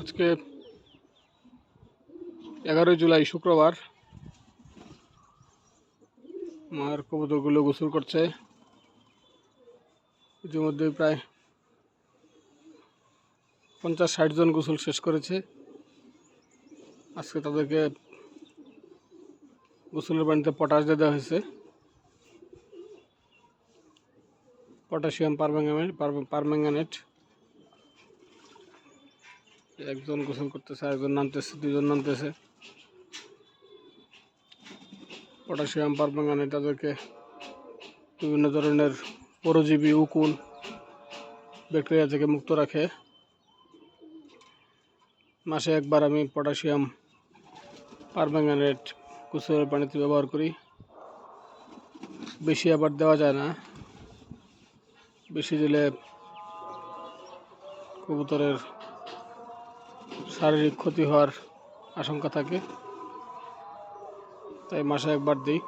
আজকে এগারোই জুলাই, শুক্রবার। মায়ের কবুতরগুলো গোসল করছে। ইতিমধ্যে প্রায় পঞ্চাশ ষাট জন গোসল শেষ করেছে। আজকে তাদেরকে গোসলের পানিতে পটাশ দিয়ে দেওয়া হয়েছে। পটাশিয়াম পারম্যাঙ্গানেট পারম্যাঙ্গানেট একজন গোসল করতেছে একজন নামতেছে দুজন নামতেছে। পটাশিয়াম পারম্যাঙ্গানেট তাদেরকে বিভিন্ন ধরনের পরজীবী, উকুন, ব্যাকটেরিয়া থেকে মুক্ত রাখে। মাসে একবার আমি পটাশিয়াম পারম্যাঙ্গানেট গোসলের পানিতে ব্যবহার করি। বেশি আবার দেওয়া যায় না। বেশি দিলে কবুতরের শারীরিক ক্ষতি হওয়ার আশঙ্কা থাকে, তাই মাসে একবার দিই।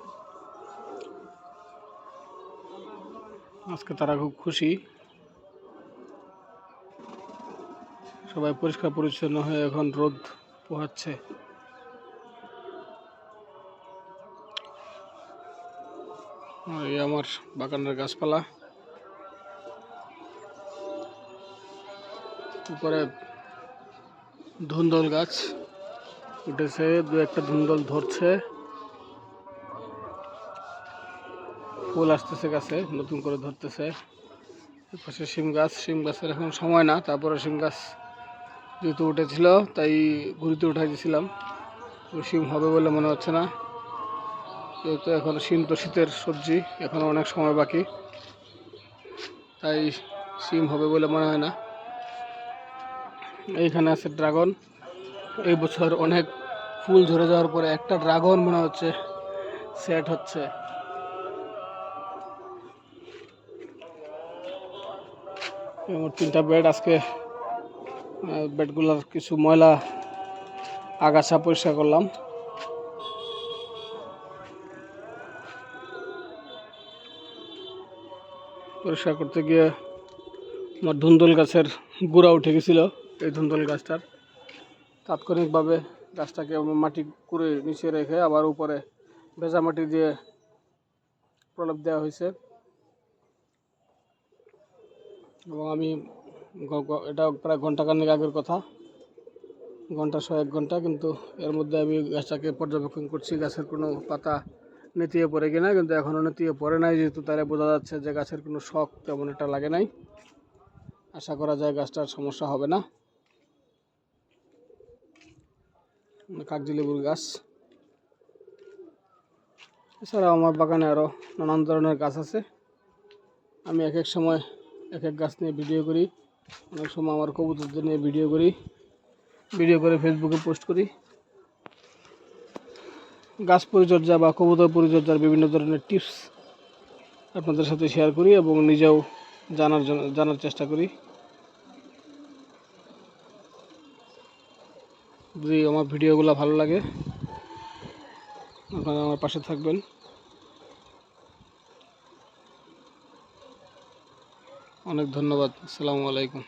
আজকে তারা খুব খুশি। সবাই পরিষ্কার পরিচ্ছন্ন হয়ে এখন রোদ পোহাচ্ছে। এই আমার বাগানের গাছপালা। উপরে ধুন্দল গাছ। উঠেছে, দু একটা ধুন্দল ধরছে। ফুল আসতেছে গাছে, নতুন করে ধরতেছে। পাশে শিম গাছ, শিম গাছের এখন সময় না, তারপরে শিম গাছ যেহেতু উঠেছিল, তাই ঘুরিতে উঠাই দিয়েছিলাম শিম হবে বলে মনে হচ্ছে না। যেহেতু এখন শিম তো শীতের সবজি এখনও অনেক সময় বাকি। তাই শিম হবে বলে মনে হয় না। এইখানে আছে ড্রাগন। এই বছর অনেক ফুল ঝরে যাওয়ার পরে একটা ড্রাগন মনে হচ্ছে সেট হচ্ছে। তিনটা বেড আজকে বেডগুলোর কিছু ময়লা, আগাছা পরিষ্কার করলাম। পরিষ্কার করতে গিয়ে আমার ধুন্দুল গাছের গুঁড়া উঠে গেছিল। এই ধুন্দুল গাছটার। তাৎক্ষণিকভাবে গাছটাকে মাটি করে নিচে রেখে আবার উপরে ভেজা মাটি দিয়ে প্রলেপ দেওয়া হয়েছে। এবং আমি এটা প্রায় ঘন্টাখানেক আগের কথা। ঘণ্টা এক ঘণ্টা কিন্তু এর মধ্যে আমি গাছটাকে পর্যবেক্ষণ করছি। গাছের কোনো পাতা নেতিয়ে পড়ে কিনা, কিন্তু এখনও নেতিয়ে পড়ে নাই। যেহেতু তারা বোঝা যাচ্ছে যে গাছের কোনো শখ তেমন একটা লাগে নাই। আশা করা যায় গাছটার সমস্যা হবে না। কাগজি লেবুর গাছ। এছাড়াও আমার বাগানে আরও নানান ধরনের গাছ আছে। আমি এক এক সময় এক এক গাছ নিয়ে ভিডিও করি। অনেক সময় আমার কবুতরদের নিয়ে ভিডিও করি। ভিডিও করে ফেসবুকে পোস্ট করি। গাছ পরিচর্যা বা কবুতর পরিচর্যার বিভিন্ন ধরনের টিপস আপনাদের সাথে শেয়ার করি এবং নিজেও জানার জন্য জানার চেষ্টা করি। যদি আমার ভিডিওগুলো ভালো লাগে আপনারা আমার পাশে থাকবেন। অনেক ধন্যবাদ। আসসালামু আলাইকুম।